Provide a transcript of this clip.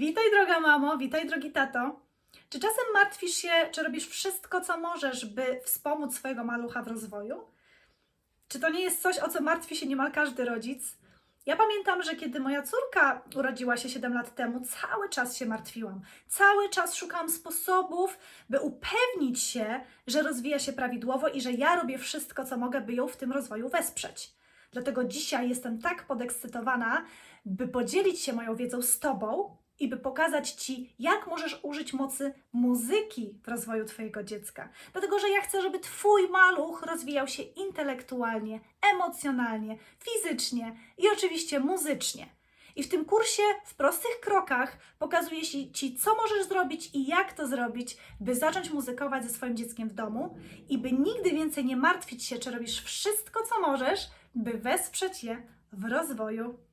Witaj droga mamo, witaj drogi tato. Czy czasem martwisz się, czy robisz wszystko, co możesz, by wspomóc swojego malucha w rozwoju? Czy to nie jest coś, o co martwi się niemal każdy rodzic? Ja pamiętam, że kiedy moja córka urodziła się 7 lat temu, cały czas się martwiłam. Cały czas szukałam sposobów, by upewnić się, że rozwija się prawidłowo i że ja robię wszystko, co mogę, by ją w tym rozwoju wesprzeć. Dlatego dzisiaj jestem tak podekscytowana, by podzielić się moją wiedzą z Tobą i by pokazać Ci, jak możesz użyć mocy muzyki w rozwoju Twojego dziecka. Dlatego, że ja chcę, żeby Twój maluch rozwijał się intelektualnie, emocjonalnie, fizycznie i oczywiście muzycznie. I w tym kursie w prostych krokach pokazuję Ci- co możesz zrobić i jak to zrobić, by zacząć muzykować ze swoim dzieckiem w domu i by nigdy więcej nie martwić się, czy robisz wszystko, co możesz, by wesprzeć je w rozwoju.